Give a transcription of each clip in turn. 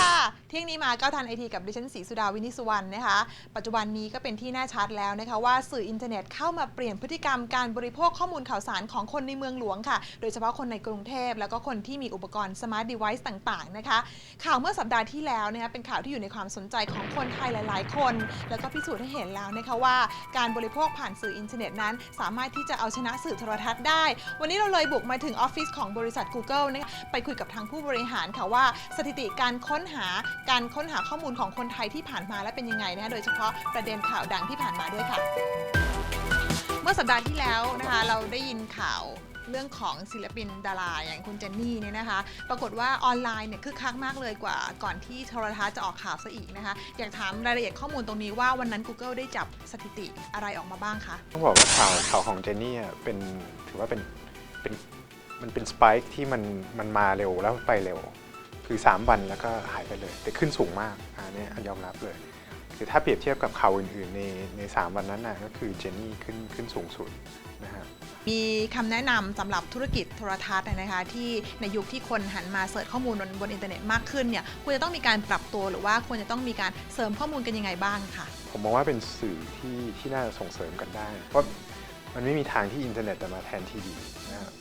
ค่ะ เที่ยงนี้มาก็ทันไอทีกับดิฉันศรีสุดาวินิสุวรรณนะคะ ปัจจุบันนี้ก็เป็นที่แน่ชัดแล้วนะคะว่าสื่ออินเทอร์เน็ตเข้ามาเปลี่ยนพฤติกรรมการบริโภคข้อมูลข่าวสารของคนในเมืองหลวงค่ะ โดยเฉพาะคนในกรุงเทพ แล้วก็คนที่มีอุปกรณ์สมาร์ทเดเวิ์ต่างๆนะคะ ข่าวเมื่อสัปดาห์ที่แล้วนะคะเป็นข่าวที่อยู่ในความสนใจของคนไทยหลาย ๆ คน แล้วก็พิสูจน์ให้เห็นแล้วนะคะว่า การบริโภคผ่านสื่ออินเทอร์เน็ตนั้น สามารถที่จะเอาชนะสื่อโทรทัศน์ได้ วันนี้เราเลยบุกมาถึงออฟฟิศของบริษัท Google นะคะไปคุยกับทางผู้บริหารค่ะว่าสถิติการค้นหาการค้นหาข้อมูลของคนไทยที่ผ่านมาและเป็นยังไงนะคะโดยเฉพาะประเด็นข่าวดังที่ผ่านมาด้วยค่ะ เมื่อสัปดาห์ที่แล้วนะคะเราได้ยินข่าวเรื่องของศิลปินดาราอย่างคุณเจนนี่เนี่ยนะคะ ปรากฏว่าออนไลน์เนี่ยคึกคักมากเลยกว่าก่อนที่โทรทัศน์จะออกข่าวซะอีกนะคะ อยากถามรายละเอียดข้อมูลตรงนี้ว่าวันนั้น Google ได้จับสถิติอะไรออกมาบ้างคะต้องบอกว่าข่าวข่าวของเจนนี่อะเป็นถือว่าเป็นเป็นมันเป็นสป k ค์ที่มันมันมาเร็วแล้วไปเร็ว คือ 3 วันแล้วก็หายไปเลย แต่ขึ้นสูงมากอันนี้ยอมรับเลย คือถ้าเปรียบเทียบกับข่าวอื่นๆ ในใน3วันนั้นนะก็คือเจนนี่ขึ้นขึ้นสูงสุดนะฮะมีคำแนะนำสำหรับธุรกิจโทรทัศน์นะคะที่ในยุคที่คนหันมาเสิร์ชข้อมูลบนบนอินเทอร์เน็ตมากขึ้นเนี่ยควรจะต้องมีการปรับตัวหรือว่าควรจะต้องมีการเสริมข้อมูลกันยังไงบ้างค่ะผมมองว่าเป็นสื่อที่ที่น่าจะส่งเสริมกันได้ เพราะมันไม่มีทางที่อินเทอร์เน็ตจะมาแทนทีวีนะครับ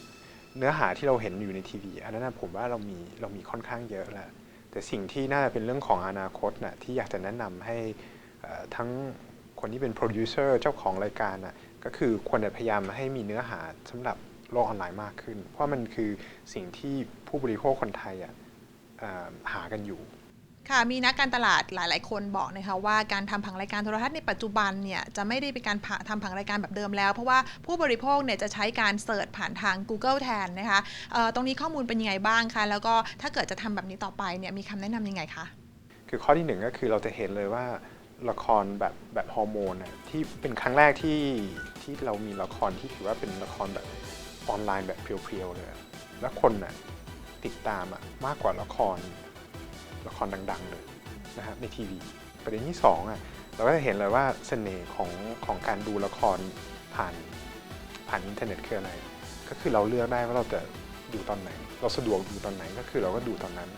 เนื้อหาที่เราเห็นอยู่ในทีวีอันนั้นนะผมว่าเรามีเรามีค่อนข้างเยอะแหละแต่สิ่งที่น่าจะเป็นเรื่องของอนาคตนะที่อยากจะแนะนำให้ทั้งคนที่เป็นโปรดิวเซอร์เจ้าของรายการนะก็คือควรจะพยายามให้มีเนื้อหาสำหรับโลกออนไลน์มากขึ้น เพราะมันคือสิ่งที่ผู้บริโภคคนไทยอะหากันอยู่ ค่ะมีนักการตลาดหลาย ๆ คนบอกนะคะว่าการทำผังรายการโทรทัศน์ในปัจจุบันเนี่ยจะไม่ได้เป็นการผ่าทำผังรายการแบบเดิมแล้ว เพราะว่าผู้บริโภคเนี่ยจะใช้การเสิร์ชผ่านทาง Google แทนนะคะตรงนี้ข้อมูลเป็นยังไงบ้างคะแล้วก็ถ้าเกิดจะทำแบบนี้ต่อไปเนี่ยมีคำแนะนำยังไงคะคือข้อที่หนึ่งก็คือเราจะเห็นเลยว่าละครแบบแบบฮอร์โมนที่เป็นครั้งแรกที่ที่เรามีละครที่ถือว่าเป็นละครแบบออนไลน์แบบเพียวๆเลยแล้วคนน่ะติดตามอะมากกว่าละคร ละครดังๆเลยนะครับในทีวี ประเด็นที่สองอะเราก็จะเห็นเลยว่าเสน่ห์ของของการดูละครผ่านผ่านอินเทอร์เน็ตคืออะไร ก็คือเราเลือกได้ว่าเราจะดูตอนไหน เราสะดวกดูตอนไหนก็คือเราก็ดูตอนนั้น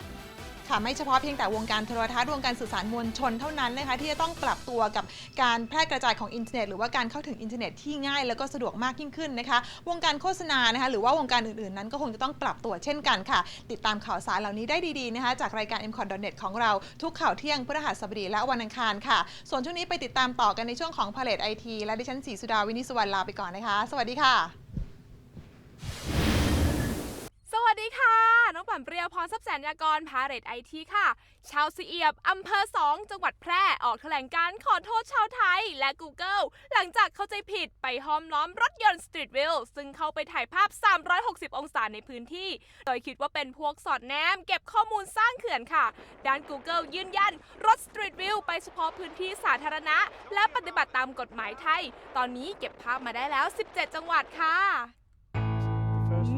ค่ะไม่เฉพาะเพียงแต่วงการโทรทัศน์วงการสื่อสารมวลชนเท่านั้นนะคะที่จะต้องปรับตัวกับการแพร่กระจายของอินเทอร์เน็ตหรือว่าการเข้าถึงอินเทอร์เน็ตที่ง่ายแล้วก็สะดวกมากยิ่งขึ้นนะคะ วงการโฆษณานะคะหรือว่าวงการอื่นๆนั้นก็คงจะต้องปรับตัวเช่นกันค่ะ ติดตามข่าวสารเหล่านี้ได้ดีๆนะคะจากรายการ m c o t n e t ของเราทุกข่าวเที่ยงพฤหัสบดีและวันอังคารค่ะ ส่วนช่วงนี้ไปติดตามต่อกันในช่วงของ p a l e t e IT และดิฉันศรีสุดาวินิสวรรณลาไปก่อนนะคะ สวัสดีค่ะ สวัสดีค่ะ น้องปั่น เปรียพรทรัพย์แสนยากรพาเรตไอทีค่ะ ชาวสีเอียบอำเภอ2จังหวัดแพร่ออกแถลงการขอโทษชาวไทยและ Google หลังจากเข้าใจผิดไปห้อมล้อมรถยนต์ Street View ซึ่งเข้าไปถ่ายภาพ 360 องศาในพื้นที่ โดยคิดว่าเป็นพวกสอดแนม เก็บข้อมูลสร้างเขื่อนค่ะ ด้าน Google ยืนยันรถ Street View ไปเฉพาะพื้นที่สาธารณะ และปฏิบัติตามกฎหมายไทย ตอนนี้เก็บภาพมาได้แล้ว 17 จังหวัดค่ะ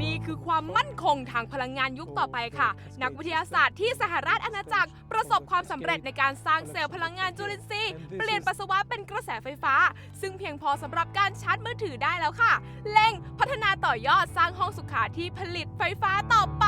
นี่คือความมั่นคงทางพลังงานยุคต่อไปค่ะ นักวิทยาศาสตร์ที่สหราชอาณาจักร ประสบความสำเร็จในการสร้างเซลล์พลังงานจุลินทรีย์เปลี่ยนปัสสาวะเป็นกระแสไฟฟ้า ซึ่งเพียงพอสำหรับการชาร์จมือถือได้แล้วค่ะเร่งพัฒนาต่อยอดสร้างห้องสุขาที่ผลิตไฟฟ้าต่อไป